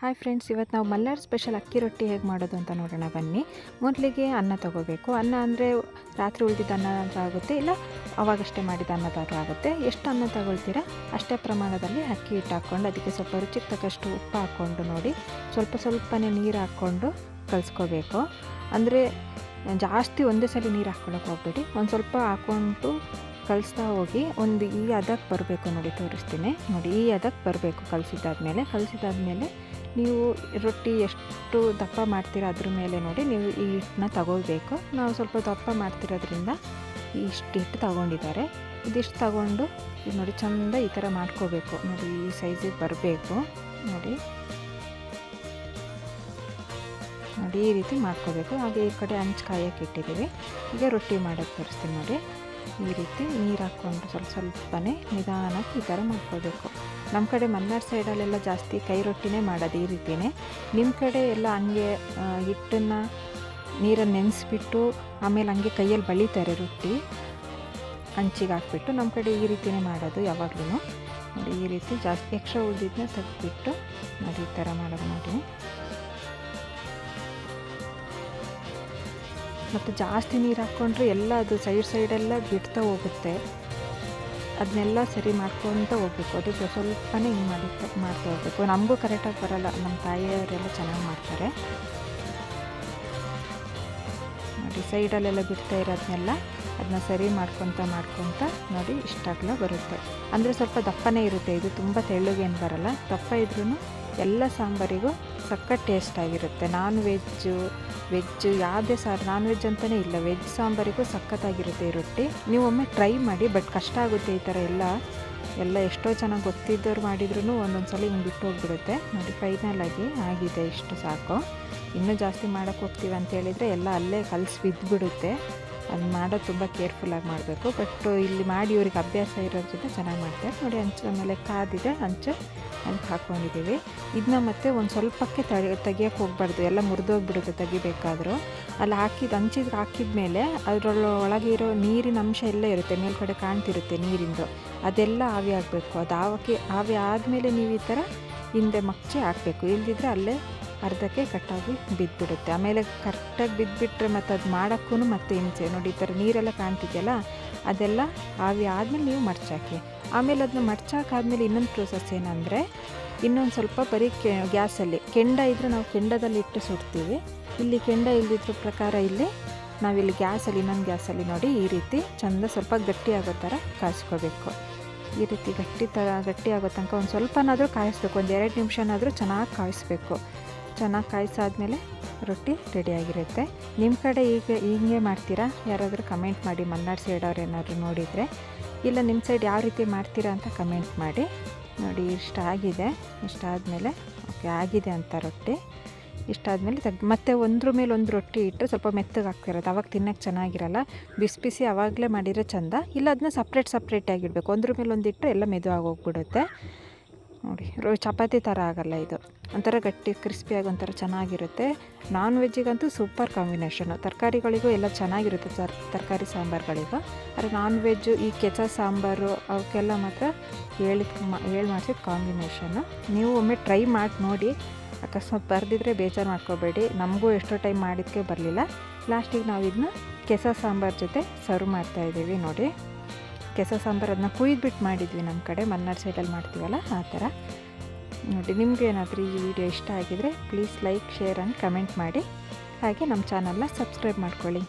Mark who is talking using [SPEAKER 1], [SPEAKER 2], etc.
[SPEAKER 1] Hi friends ಇವತ್ತು ನಾವು Mallar special ಅಕ್ಕಿ ರೊಟ್ಟಿ ಹೇಗೆ ಮಾಡೋದು ಅಂತ ನೋಡೋಣ. ಬನ್ನಿ. ಮೊದಲಿಗೆ ಅನ್ನ ತಗೋಬೇಕು. ಅನ್ನ ಅಂದರೆ ರಾತ್ರಿ ಉಳಿದಿದ್ದ ಅನ್ನ ಅಂತ ಆಗುತ್ತೆ. ಇಲ್ಲ, ಅವಾಗಷ್ಟೇ ಮಾಡಿದ ಅನ್ನದಾದರೂ ಆಗುತ್ತೆ. ಎಷ್ಟು ಅನ್ನ ತಗೊಳ್ತೀರಾ? ಅಷ್ಟೇ ಪ್ರಮಾಣದಲ್ಲಿ ಅಕ್ಕಿ ಹಿಟ್ಟು ಹಾಕ್ಕೊಂಡು, ಅದಕ್ಕೆ ಸ್ವಲ್ಪ ರುಚಿಗೆ ತಕ್ಕಷ್ಟು ಉಪ್ಪು ಹಾಕ್ಕೊಂಡು ನೋಡಿ. ಸ್ವಲ್ಪ ಸ್ವಲ್ಪನೇ ನೀರು ಹಾಕ್ಕೊಂಡು ಕಲಿಸ್ಕೋಬೇಕು. ಅಂದರೆ ಜಾಸ್ತಿ ಒಂದೇ ಸಲ ನೀರು ಹಾಕ್ಕೊಳಕ್ಕೆ ಹೋಗ್ಬೇಡಿ. ಒಂದು ಸ್ವಲ್ಪ ಹಾಕ್ಕೊಂಡು ಕಲಿಸ್ತಾ ಹೋಗಿ, ಒಂದು ಈ ಅದಕ್ಕೆ ಬರಬೇಕು ನೋಡಿ ತೋರಿಸ್ತೀನಿ. ನೋಡಿ, ಈ ಅದಕ್ಕೆ ಬರಬೇಕು ಕಲಿಸಿದ್ದಾದ್ಮೇಲೆ. ಕಲಿಸಿದಾದ್ಮೇಲೆ ನೀವು ರೊಟ್ಟಿ ಎಷ್ಟು ದಪ್ಪ ಮಾಡ್ತೀರಾ ಅದ್ರ ಮೇಲೆ ನೋಡಿ, ನೀವು ಈ ಹಿಟ್ಟನ್ನ ತಗೋಬೇಕು ನಾವು ಸ್ವಲ್ಪ ದಪ್ಪ ಮಾಡ್ತಿರೋದ್ರಿಂದ ಇಷ್ಟು ಹಿಟ್ಟು ತಗೊಂಡಿದ್ದಾರೆ. ಇದಿಷ್ಟು ತಗೊಂಡು ಇದು ನೋಡಿ ಚಂದ ಈ ಥರ ಮಾಡ್ಕೋಬೇಕು. ನೋಡಿ ಈ ಸೈಜಿಗೆ ಬರಬೇಕು. ನೋಡಿ. ನೋಡಿ ಈ ರೀತಿ ಮಾಡ್ಕೋಬೇಕು. ಹಾಗೆ ಈ ಕಡೆ ಹಂಚ್ಕಾಯಕ್ಕೆ ಇಟ್ಟಿದ್ದೀವಿ. ಈಗ ರೊಟ್ಟಿ ಮಾಡೋಕ್ಕೆ ತೋರಿಸ್ತೀನಿ ನೋಡಿ. ಈ ರೀತಿ ನೀರು ಹಾಕ್ಕೊಂಡು ಸ್ವಲ್ಪ ಸ್ವಲ್ಪನೇ ನಿಧಾನಕ್ಕೆ ಈ ಥರ ಮಾಡ್ಕೋಬೇಕು ನಮ್ಮ ಕಡೆ ಮಲ್ನಾಡ್ ಸೈಡಲ್ಲೆಲ್ಲ ಜಾಸ್ತಿ ಕೈ ರೊಟ್ಟಿನೇ ಮಾಡೋದು ಈ ರೀತಿಯೇ ನಿಮ್ಮ ಕಡೆ ಎಲ್ಲ ಹಂಗೆ ಹಿಟ್ಟನ್ನು, ನೀರನ್ನು ನೆನೆಸ್ಬಿಟ್ಟು ಆಮೇಲೆ ಹಂಗೆ ಕೈಯಲ್ಲಿ ಬಳಿತಾರೆ ರೊಟ್ಟಿ, ಹಂಚಿಗೆ ಹಾಕ್ಬಿಟ್ಟು ನಮ್ಮ ಕಡೆ ಈ ರೀತಿಯೇ ಮಾಡೋದು ಯಾವಾಗಲೂ ಈ ರೀತಿ ಜಾಸ್ತಿ ಎಕ್ಸ್ಟ್ರಾ ಉಳಿದಿದ್ದನ್ನ ತೆಗೆದ್ಬಿಟ್ಟು ನೋಡಿ ಈ ಥರ ಮಾಡೋದು ನೋಡಿ. ಮತ್ತು ಜಾಸ್ತಿ ನೀರು ಹಾಕ್ಕೊಂಡ್ರೆ ಎಲ್ಲ ಅದು ಸೈಡ್ ಸೈಡೆಲ್ಲ ಬಿಡ್ತಾ ಹೋಗುತ್ತೆ. ಅದನ್ನೆಲ್ಲ ಸರಿ ಮಾಡ್ಕೊತ ಹೋಗ್ಬೇಕು. ಅದಕ್ಕೆ ಸ್ವಲ್ಪನೇ ಹಿಂಗೆ ಮಾಡಿ ಮಾಡ್ತಾ ಹೋಗ್ಬೇಕು. ನಮಗೂ ಕರೆಕ್ಟಾಗಿ ಬರೋಲ್ಲ. ನಮ್ಮ ತಾಯಿಯವರೆಲ್ಲ ಚೆನ್ನಾಗಿ ಮಾಡ್ತಾರೆ. ನೋಡಿ ಸೈಡಲ್ಲೆಲ್ಲ ಬಿಡ್ತಾ ಇರೋದನ್ನೆಲ್ಲ ಅದನ್ನ ಸರಿ ಮಾಡ್ಕೊತ ಮಾಡ್ಕೊತ ನೋಡಿ ಇಷ್ಟಾಗಲ ಬರುತ್ತೆ. ಅಂದರೆ ಸ್ವಲ್ಪ ದಪ್ಪನೇ ಇರುತ್ತೆ. ಇದು ತುಂಬ ತೆಳ್ಳಗೇನು ಬರಲ್ಲ. ದಪ್ಪ ಇದ್ರೂ ಎಲ್ಲ ಸಾಂಬಾರಿಗೂ ಸಕ್ಕ ಟೇಸ್ಟ್ ಆಗಿರುತ್ತೆ. ನಾನ್ ವೆಜ್ಜು ವೆಜ್ ಯಾವುದೇ ಸಾರು ನಾನ್ ವೆಜ್ ಅಂತಲೇ ಇಲ್ಲ. ವೆಜ್ ಸಾಂಬಾರಿಗೂ ಸಖತ್ತಾಗಿರುತ್ತೆ ಈ ರೊಟ್ಟಿ. ನೀವು ಒಮ್ಮೆ ಟ್ರೈ ಮಾಡಿ ಬಟ್ ಕಷ್ಟ ಆಗುತ್ತೆ ಈ ಥರ ಎಲ್ಲ. ಎಲ್ಲ ಎಷ್ಟೋ ಚೆನ್ನಾಗಿ ಗೊತ್ತಿದ್ದವ್ರು ಮಾಡಿದ್ರೂ ಒಂದೊಂದು ಸಲ ಹಿಂಗೆ ಬಿಟ್ಟು ಹೋಗ್ಬಿಡುತ್ತೆ. ನೋಡಿ ಫೈನಲ್ ಆಗಿ ಆಗಿದೆ, ಇಷ್ಟು ಸಾಕು. ಇನ್ನೂ ಜಾಸ್ತಿ ಮಾಡೋಕ್ಕೆ ಹೋಗ್ತೀವಿ ಅಂತ ಹೇಳಿದರೆ ಎಲ್ಲ ಅಲ್ಲೇ ಕಲಸಿ ಬಿದ್ದುಬಿಡುತ್ತೆ ಅದು ಮಾಡೋದು ತುಂಬ ಕೇರ್ಫುಲ್ಲಾಗಿ ಮಾಡಬೇಕು. ಬಟ್ ಇಲ್ಲಿ ಮಾಡಿ, ಇವ್ರಿಗೆ ಅಭ್ಯಾಸ ಇರೋದ್ರಿಂದ ಚೆನ್ನಾಗಿ ಮಾಡ್ತಾರೆ. ನೋಡಿ ಹಂಚು ಮೇಲೆ ಕಾದಿದೆ ಹಂಚು ಹಂಗೆ ಹಾಕ್ಕೊಂಡಿದ್ದೀವಿ ಇದನ್ನ ಮತ್ತೆ ಒಂದು ಸ್ವಲ್ಪಕ್ಕೆ ತಡೆ ತೆಗಿಯೋಕ್ಕೆ ಹೋಗ್ಬಾರ್ದು. ಎಲ್ಲ ಮುರಿದೋಗ್ಬಿಡುತ್ತೆ ತೆಗಿಬೇಕಾದ್ರೂ. ಅಲ್ಲಿ ಹಾಕಿದ ಹಂಚಿದ್ರೆ ಹಾಕಿದ ಮೇಲೆ ಅದರೊಳ ಒಳಗೆ ಇರೋ ನೀರಿನ ಅಂಶ ಎಲ್ಲ ಇರುತ್ತೆ. ಮೇಲ್ಗಡೆ ಕಾಣ್ತಿರುತ್ತೆ ನೀರಿಂದು. ಅದೆಲ್ಲ ಆವಿ ಆಗಬೇಕು. ಅದು ಆವಕ್ಕೆ, ಆವಿ ಆದಮೇಲೆ ನೀವು ಈ ಥರ ಹಿಂದೆ ಮಕ್ಚಿ ಹಾಕಬೇಕು. ಇಲ್ದಿದ್ರೆ ಅಲ್ಲೇ ಅರ್ಧಕ್ಕೆ ಕಟ್ಟಾಗಿ ಬಿದ್ದುಬಿಡುತ್ತೆ ಆಮೇಲೆ ಕರೆಕ್ಟಾಗಿ ಬಿದ್ದುಬಿಟ್ರೆ ಮತ್ತು ಅದು ಮಾಡೋಕ್ಕೂ ಮತ್ತೆ ಹಿಂಸೆ. ನೋಡಿ, ಈ ಥರ ನೀರೆಲ್ಲ ಕಾಣ್ತಿದೆಯಲ್ಲ, ಅದೆಲ್ಲ ಆವಿ ಆದಮೇಲೆ ನೀವು ಮಡ್ಚಾಕಿ ಆಮೇಲೆ ಅದನ್ನ ಮಡ್ಚಾಕಾದ್ಮೇಲೆ ಇನ್ನೊಂದು ಪ್ರೋಸೆಸ್ ಏನಂದರೆ, ಇನ್ನೊಂದು ಸ್ವಲ್ಪ ಬರೀ ಕೆ, ಗ್ಯಾಸಲ್ಲಿ, ಕೆಂಡ ಇದ್ದರೆ ನಾವು ಕೆಂಡದಲ್ಲಿ ಇಟ್ಟು ಸುಡ್ತೀವಿ. ಇಲ್ಲಿ ಕೆಂಡ ಇಲ್ದಿದ್ರ ಪ್ರಕಾರ ಇಲ್ಲಿ ನಾವಿಲ್ಲಿ ಗ್ಯಾಸಲ್ಲಿ, ಇನ್ನೊಂದು ಗ್ಯಾಸಲ್ಲಿ ನೋಡಿ ಈ ರೀತಿ ಚೆಂದ ಸ್ವಲ್ಪ ಗಟ್ಟಿ ಆಗೋ ಥರ ಕಾಯಿಸ್ಕೋಬೇಕು. ಈ ರೀತಿ ಗಟ್ಟಿ ಥರ ಗಟ್ಟಿ ಆಗೋ ತನಕ ಒಂದು ಸ್ವಲ್ಪನಾದರೂ ಕಾಯಿಸ್ಬೇಕು, ಒಂದು ಎರಡು ನಿಮಿಷನಾದರೂ ಚೆನ್ನಾಗಿ ಕಾಯಿಸ್ಬೇಕು. ಚೆನ್ನಾಗಿ ಕಾಯಿಸಾದ್ಮೇಲೆ ರೊಟ್ಟಿ ರೆಡಿಯಾಗಿರುತ್ತೆ. ನಿಮ್ಮ ಕಡೆ ಈಗ ಹಿಂಗೆ ಮಾಡ್ತೀರಾ? ಯಾರಾದರೂ ಕಮೆಂಟ್ ಮಾಡಿ ಮಲ್ನಾಡು ಸೈಡವ್ರು ಏನಾದರೂ ನೋಡಿದರೆ. ಇಲ್ಲ ನಿಮ್ಮ ಸೈಡ್ ಯಾವ ರೀತಿ ಮಾಡ್ತೀರಾ ಅಂತ ಕಮೆಂಟ್ ಮಾಡಿ. ನೋಡಿ, ಇಷ್ಟ ಆಗಿದೆ. ಇಷ್ಟ ಆದಮೇಲೆ ಓಕೆ ಆಗಿದೆ ಅಂತ ರೊಟ್ಟಿ. ಇಷ್ಟಾದಮೇಲೆ ತೆಗ್ದು, ಮತ್ತೆ ಒಂದ್ರ ಮೇಲೆ ಒಂದು ರೊಟ್ಟಿ ಇಟ್ಟರೆ ಸ್ವಲ್ಪ ಮೆತ್ತಗೆ ಅವಾಗ ತಿನ್ನೋಕ್ಕೆ ಚೆನ್ನಾಗಿರಲ್ಲ. ಬಿಸಿ ಬಿಸಿ ಆವಾಗಲೇ ಮಾಡಿದರೆ ಚಂದ. ಇಲ್ಲ ಅದನ್ನ ಸಪ್ರೇಟ್ ಸಪ್ರೇಟಾಗಿಡಬೇಕು ಒಂದ್ರ ಮೇಲೆ ಒಂದು ಇಟ್ಟರೆ ಎಲ್ಲ ಮೆದುವಾಗಿ ಹೋಗ್ಬಿಡುತ್ತೆ ನೋಡಿ, ರೋ, ಚಪಾತಿ ಥರ ಆಗಲ್ಲ ಇದು. ಒಂಥರ ಗಟ್ಟಿ ಕ್ರಿಸ್ಪಿಯಾಗಿ ಒಂಥರ ಚೆನ್ನಾಗಿರುತ್ತೆ. ನಾನ್ ವೆಜ್ಜಿಗಂತೂ ಸೂಪರ್ ಕಾಂಬಿನೇಷನು ತರಕಾರಿಗಳಿಗೂ ಎಲ್ಲ ಚೆನ್ನಾಗಿರುತ್ತೆ, ತರ್, ತರಕಾರಿ ಸಾಂಬಾರುಗಳಿಗೂ. ಆದರೆ ನಾನ್ ವೆಜ್ಜು ಈ ಕೆಚ ಸಾಂಬಾರು ಅವಕ್ಕೆಲ್ಲ ಮಾತ್ರ ಹೇಳಿದ ಹೇಳಿ ಮಾಡಿಸಿದ ಕಾಂಬಿನೇಷನ್ನು ನೀವು ಒಮ್ಮೆ ಟ್ರೈ ಮಾಡಿ ನೋಡಿ. ಅಕಸ್ಮಾತ್ ಬರೆದಿದ್ರೆ ಬೇಜಾರು ಮಾಡ್ಕೋಬೇಡಿ. ನಮಗೂ ಎಷ್ಟೋ ಟೈಮ್ ಮಾಡಿದ್ದಕ್ಕೆ ಬರಲಿಲ್ಲ. ಲಾಸ್ಟಿಗೆ ನಾವು ಇದನ್ನ ಕೆಸ ಸಾಂಬಾರು ಜೊತೆ ಸರ್ವ್ ಮಾಡ್ತಾಯಿದ್ದೀವಿ ನೋಡಿ. ಕೆಸ ಸಾಂಬಾರು ಅದನ್ನ ಕುಯ್ದುಬಿಟ್ಟು ಮಾಡಿದ್ವಿ ನಮ್ಮ ಕಡೆ. ಮನ್ನಾರ್ ಸೈಡಲ್ಲಿ ಮಾಡ್ತೀವಲ್ಲ, ಆ ಥರ. ನೋಡಿ, ನಿಮಗೆ ಏನಾದರೂ ಈ ವಿಡಿಯೋ ಇಷ್ಟ ಆಗಿದರೆ please like share and comment ಮಾಡಿ. ಹಾಗೆ ನಮ್ಮ ಚಾನಲ್ನ ಸಬ್ಸ್ಕ್ರೈಬ್ ಮಾಡ್ಕೊಳ್ಳಿ.